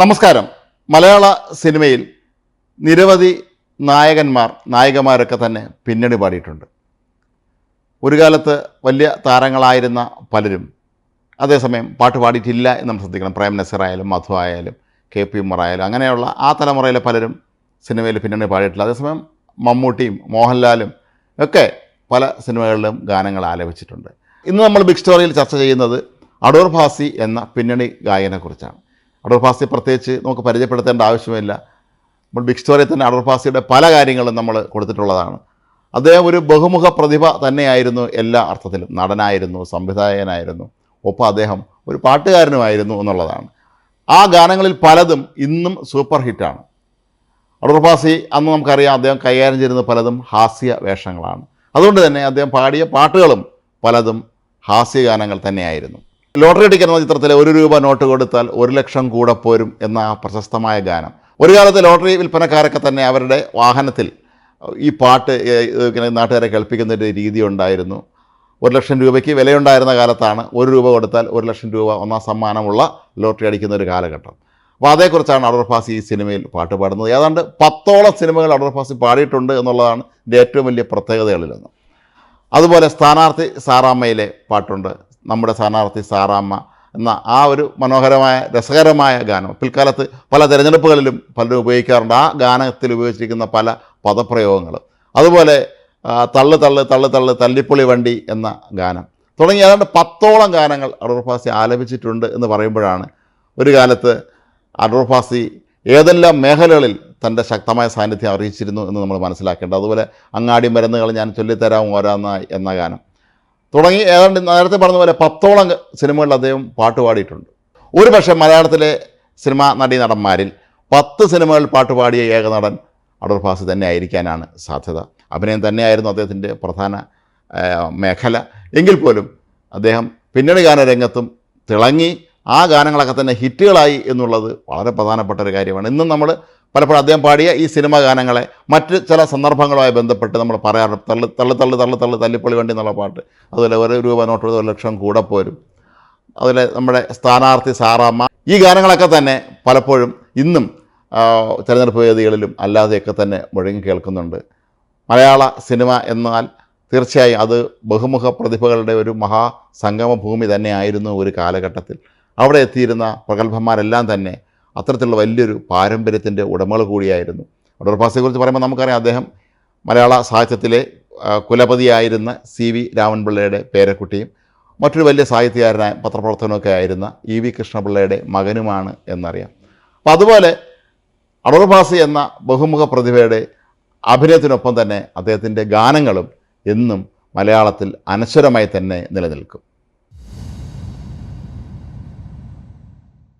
നമസ്കാരം. മലയാള സിനിമയിൽ നിരവധി നായകന്മാർ നായികമാരൊക്കെ തന്നെ പിന്നണി പാടിയിട്ടുണ്ട്. ഒരു കാലത്ത് വലിയ താരങ്ങളായിരുന്ന പലരും അതേസമയം പാട്ട് പാടിയിട്ടില്ല എന്ന് നമ്മൾ ശ്രദ്ധിക്കണം. പ്രേം നസീർ ആയാലും മധു ആയാലും കെ പി ഉമ്മർ ആയാലും അങ്ങനെയുള്ള ആ തലമുറയിലെ പലരും സിനിമയിൽ പിന്നണി പാടിയിട്ടില്ല. അതേസമയം മമ്മൂട്ടിയും മോഹൻലാലും ഒക്കെ പല സിനിമകളിലും ഗാനങ്ങൾ ആലപിച്ചിട്ടുണ്ട്. ഇന്ന് നമ്മൾ ബിഗ് സ്റ്റോറിയിൽ ചർച്ച ചെയ്യുന്നത് അടൂർ ഭാസി എന്ന പിന്നണി ഗായകനെക്കുറിച്ചാണ് അടൂർ ഫാസി പ്രത്യേകിച്ച് നമുക്ക് പരിചയപ്പെടുത്തേണ്ട ആവശ്യമില്ല. നമ്മൾ ബിഗ് സ്റ്റോറിൽ തന്നെ അടൂർ ഫാസിയുടെ പല കാര്യങ്ങളും നമ്മൾ കൊടുത്തിട്ടുള്ളതാണ്. അദ്ദേഹം ഒരു ബഹുമുഖ പ്രതിഭ തന്നെയായിരുന്നു എല്ലാ അർത്ഥത്തിലും. നടനായിരുന്നു സംവിധായകനായിരുന്നു. ഒപ്പം അദ്ദേഹം ഒരു പാട്ടുകാരനുമായിരുന്നു എന്നുള്ളതാണ്. ആ ഗാനങ്ങളിൽ പലതും ഇന്നും സൂപ്പർ ഹിറ്റാണ് അടൂർ ഫാസി അന്ന് നമുക്കറിയാം അദ്ദേഹം കൈകാര്യം ചെയ്യുന്ന പലതും ഹാസ്യ വേഷങ്ങളാണ്. അതുകൊണ്ട് തന്നെ അദ്ദേഹം പാടിയ പാട്ടുകളും പലതും ഹാസ്യഗാനങ്ങൾ തന്നെയായിരുന്നു. ലോട്ടറി ടിക്കറ്റ് എന്ന ചിത്രത്തിലെ ഒരു രൂപ നോട്ട് കൊടുത്താൽ ഒരു ലക്ഷം കൂടെ പോരും എന്ന ആ പ്രശസ്തമായ ഗാനം. ഒരു കാലത്ത് ലോട്ടറി വിൽപ്പനക്കാരൊക്കെ തന്നെ അവരുടെ വാഹനത്തിൽ ഈ പാട്ട് നാട്ടുകാരെ കേൾപ്പിക്കുന്ന ഒരു രീതി ഉണ്ടായിരുന്നു. ഒരു ലക്ഷം രൂപയ്ക്ക് വിലയുണ്ടായിരുന്ന കാലത്താണ് ഒരു രൂപ കൊടുത്താൽ ഒരു ലക്ഷം രൂപ ഒന്നാം സമ്മാനമുള്ള ലോട്ടറി അടിക്കുന്ന ഒരു കാലഘട്ടം. അപ്പോൾ അതേക്കുറിച്ചാണ് അടൂർ ഫാസി ഈ സിനിമയിൽ പാട്ട് പാടുന്നത്. ഏതാണ്ട് പത്തോളം സിനിമകൾ അടൂർ ഫാസി പാടിയിട്ടുണ്ട് എന്നുള്ളതാണ് ഇതിന്റെ ഏറ്റവും വലിയ പ്രത്യേകതകളിലൊന്ന്. അതുപോലെ സ്ഥാനാർത്ഥി സാറാമ്മയിലെ പാട്ടുണ്ട്. നമ്മുടെ സ്ഥാനാർത്ഥി സാറാമ്മ എന്ന ആ ഒരു മനോഹരമായ രസകരമായ ഗാനം. പിൽക്കാലത്ത് പല തിരഞ്ഞെടുപ്പുകളിലും പലരും ഉപയോഗിക്കാറുണ്ട്. ആ ഗാനത്തിൽ ഉപയോഗിച്ചിരിക്കുന്ന പല പദപ്രയോഗങ്ങൾ അതുപോലെ തള്ള് തള്ള് തള്ള് തള്ളു തല്ലിപ്പൊളി വണ്ടി എന്ന ഗാനം. തുടങ്ങി ഏതാണ്ട് പത്തോളം ഗാനങ്ങൾ അടൂർ ഫാസി ആലപിച്ചിട്ടുണ്ട് എന്ന് പറയുമ്പോഴാണ് ഒരു കാലത്ത് അടൂർ ഫാസി ഏതെല്ലാം മേഖലകളിൽ തന്റെ ശക്തമായ സാന്നിധ്യം അറിയിച്ചിരുന്നു എന്ന് നമ്മൾ മനസ്സിലാക്കേണ്ടത്. അതുപോലെ അങ്ങാടി മരുന്നുകൾ ഞാൻ ചൊല്ലിത്തരാം ഓരോന്നായി എന്ന ഗാനം. തുടങ്ങി ഏതാണ്ട് നേരത്തെ പറഞ്ഞ പോലെ പത്തോളം സിനിമകളിൽ അദ്ദേഹം പാട്ട് പാടിയിട്ടുണ്ട്. ഒരു പക്ഷേ മലയാളത്തിലെ സിനിമാ നടീ നടന്മാരിൽ പത്ത് സിനിമകളിൽ പാട്ട് പാടിയ ഏക നടൻ അടൂർ ഫാസി തന്നെ ആയിരിക്കാനാണ് സാധ്യത. അഭിനയം തന്നെയായിരുന്നു അദ്ദേഹത്തിന്റെ പ്രധാന മേഖല. എങ്കിൽ പോലും അദ്ദേഹം പിന്നണി ഗാനരംഗത്തും തിളങ്ങി ആ ഗാനങ്ങളൊക്കെ തന്നെ ഹിറ്റുകളായി എന്നുള്ളത് വളരെ പ്രധാനപ്പെട്ട ഒരു കാര്യമാണ്. ഇന്നും നമ്മൾ പലപ്പോഴും അദ്ദേഹം പാടിയ ഈ സിനിമ ഗാനങ്ങളെ മറ്റ് ചില സന്ദർഭങ്ങളുമായി ബന്ധപ്പെട്ട് നമ്മൾ പറയാറുണ്ട്. തള്ളു തള്ളു തള്ളു തള്ളു തള്ളു തല്ലിപ്പൊളി വണ്ടി എന്നുള്ള പാട്ട്. അതുപോലെ ഒരു രൂപ നോട്ട് ഒരു ലക്ഷം കൂടെ പോരും. അതുപോലെ നമ്മുടെ സ്ഥാനാർത്ഥി സാറാമ്മ. ഈ ഗാനങ്ങളൊക്കെ തന്നെ പലപ്പോഴും ഇന്നും തിരഞ്ഞെടുപ്പ് വേദികളിലും അല്ലാതെയൊക്കെ തന്നെ മുഴങ്ങി കേൾക്കുന്നുണ്ട്. മലയാള സിനിമ എന്നാൽ തീർച്ചയായും അത് ബഹുമുഖ പ്രതിഭകളുടെ ഒരു മഹാസംഗമ ഭൂമി തന്നെയായിരുന്നു ഒരു കാലഘട്ടത്തിൽ. അവിടെ എത്തിയിരുന്ന പ്രഗത്ഭന്മാരെല്ലാം തന്നെ അത്തരത്തിലുള്ള വലിയൊരു പാരമ്പര്യത്തിന്റെ ഉടമകൾ കൂടിയായിരുന്നു. അടൂർ കുറിച്ച് പറയുമ്പോൾ നമുക്കറിയാം അദ്ദേഹം മലയാള സാഹിത്യത്തിലെ കുലപതിയായിരുന്ന സി വി രാമൻപിള്ളയുടെ പേരക്കുട്ടിയും മറ്റൊരു വലിയ സാഹിത്യകാരനായ പത്രപ്രവർത്തനമൊക്കെ ആയിരുന്ന ഇ വി കൃഷ്ണപിള്ളയുടെ മകനുമാണ് എന്നറിയാം. അപ്പോൾ അതുപോലെ അടൂർ ഭാസി എന്ന ബഹുമുഖ പ്രതിഭയുടെ അഭിനയത്തിനൊപ്പം തന്നെ അദ്ദേഹത്തിന്റെ ഗാനങ്ങളും എന്നും മലയാളത്തിൽ അനശ്വരമായി തന്നെ നിലനിൽക്കും.